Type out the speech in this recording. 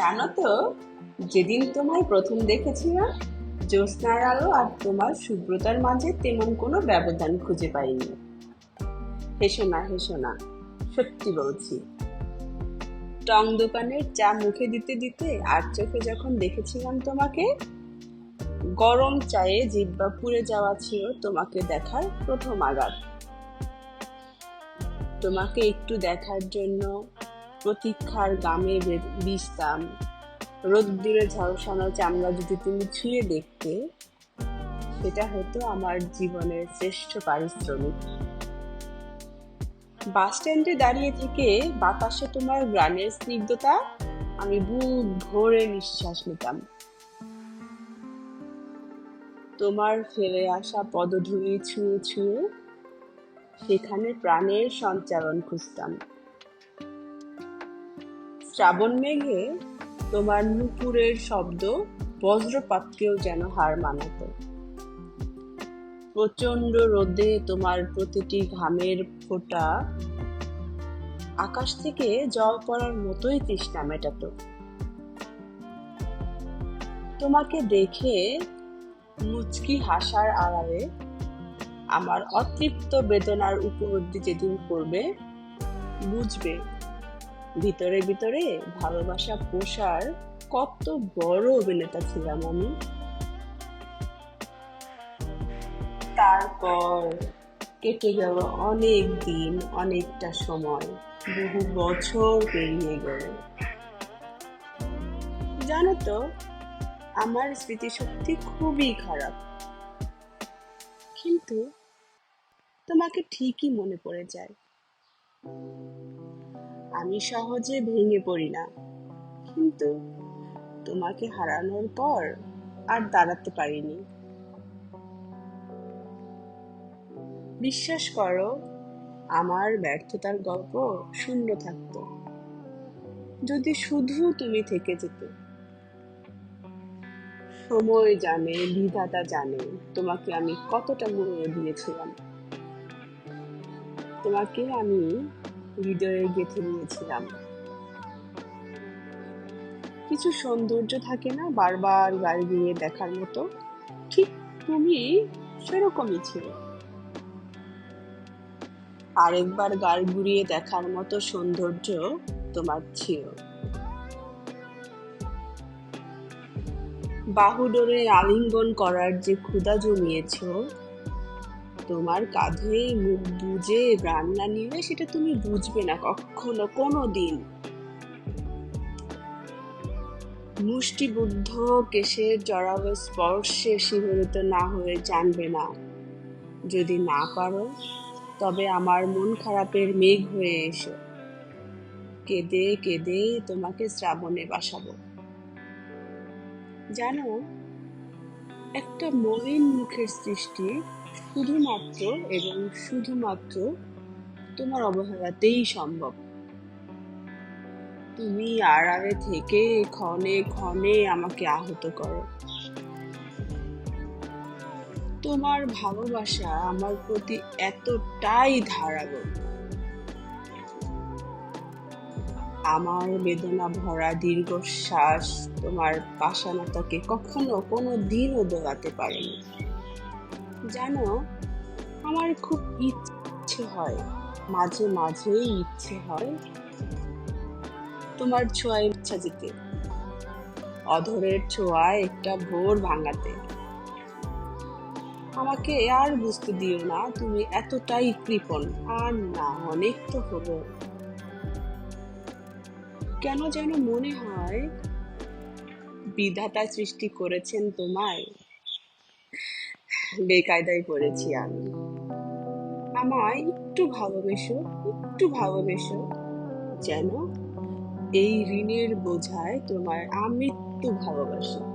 জানো তো, যেদিন তোমায় প্রথম দেখেছিলাম জ্যোৎস্নার আলো আর তোমার শুভ্রতার মাঝে তেমন কোনো ব্যবধান খুঁজে পাইনি। হেসো না হেসো না, সত্যি বলছি। টং দোকানের চা মুখে দিতে দিতে আর চোখে যখন দেখেছিলাম তোমাকে, গরম চায়ে জিব্বা পুড়ে যাওয়া ছিল তোমাকে দেখার প্রথম আঘাত। তোমাকে একটু দেখার জন্য প্রতীক্ষার গামে বে- বিছতাম। রোদ্দুরে ঝলসানো চামড়া যদি তুমি ছুঁয়ে দেখতে, সেটা হতো আমার জীবনের শ্রেষ্ঠ পারিশ্রমিক। বাস স্ট্যান্ডে দাঁড়িয়ে থেকে বাতাসে তোমার গ্রানের স্নিগ্ধতা, আমি বুক ভরে নিঃশ্বাস নিতাম। তোমার ফেলে আসা পদধূলি ছুঁয়ে ছুঁয়ে, সেখানে প্রাণের সঞ্চারণ খুঁজতাম। শ্রাবণ মেঘে তোমার নুপুরের শব্দ বজ্রপাতকেও যেন হার মানাতো। প্রচণ্ড রোদে তোমার প্রতিটি ঘামের ফোঁটা আকাশ থেকে জল পড়ার মতোই তৃষ্ণা মেটাতো। তোমাকে দেখে মুচকি হাসার আড়ালে আমার অতৃপ্ত বেদনার উপলব্ধি যেদিন করবে বুঝবে ভিতরে ভিতরে ভালোবাসা পোষার কত বড় অভিনেতা ছিলাম আমি। তারপর কেটে গেল অনেক দিন, অনেকটা সময়, বহু বছর পেরিয়ে গেল। জানো তো, আমার স্মৃতিশক্তি খুবই খারাপ। কিন্তু তোমাকে ঠিকই মনে পড়ে যায়। আমি সহজে ভেঙে পড়ি না। কিন্তু তোমাকে হারানোর পর আর দাঁড়াতে পারিনি। বিশ্বাস করো, আমার ব্যর্থতার গল্প শূন্য থাকতো। যদি শুধু তুমি থেকে যেতে। সময় জানে, বিধাতা জানে, তোমাকে আমি কতটা মূল্য দিয়েছিলাম। তোমাকে আমি হৃদয়ে গেঁথে নিয়েছিলাম। কিছু সৌন্দর্য থাকে না বারবার গাড়ি দিয়ে দেখার মতো। ঠিক তুমি সেরকমই ছিল। আরেকবার গাল ঘুরিয়ে দেখার মতো সৌন্দর্য তোমার ছিল। বাহুডোরে আলিঙ্গন করার যে ক্ষুদা জমিয়েছ তোমার কাঁধে মুখ বুঝে রান্না নিলে সেটা তুমি বুঝবে না কখনো কোনো দিন মুষ্টিবুদ্ধ কেশের জড়ালো স্পর্শে শিহরিত না হয়ে জানবে না। যদি না পারো, তবে আমার মন খারাপের মেঘ হয়ে এসো। কেঁদে কেঁদে তোমাকে শ্রাবণে বাসাবো। জানো, একটা মলিন মুখের সৃষ্টি শুধুমাত্র এবং শুধুমাত্র তোমার অবহেলাতেই সম্ভব। তুমি আড়ালে থেকে ক্ষণে ক্ষণে আমাকে আহত করো। তোমার ভালোবাসা আমার প্রতি এতটাই ধারালো। আমার বেদনা ভরা দীর্ঘশ্বাস তোমার পাষাণতাকে কখনো কোনো দিনও দোলাতে পারেনি। জানো আমার খুব ইচ্ছে হয়, মাঝে মাঝেই ইচ্ছে হয় তোমার ছোঁয়ায় ইচ্ছা যেতে অধরের ছোঁয়ায় একটা ভোর ভাঙাতে। আমাকে আর বুঝতে দিও না, তুমি এতটাই কৃপণ, আর না অনেক তো হলো। কেন যেন মনে হয় বিধাতা সৃষ্টি করেছেন তোমায়। বেকায়দায় পড়েছি আমি। আমায় একটু ভালোবেসো একটু ভালোবেসো যেন এই ঋণের বোঝায় তোমার আমৃত্যু ভালোবাসি।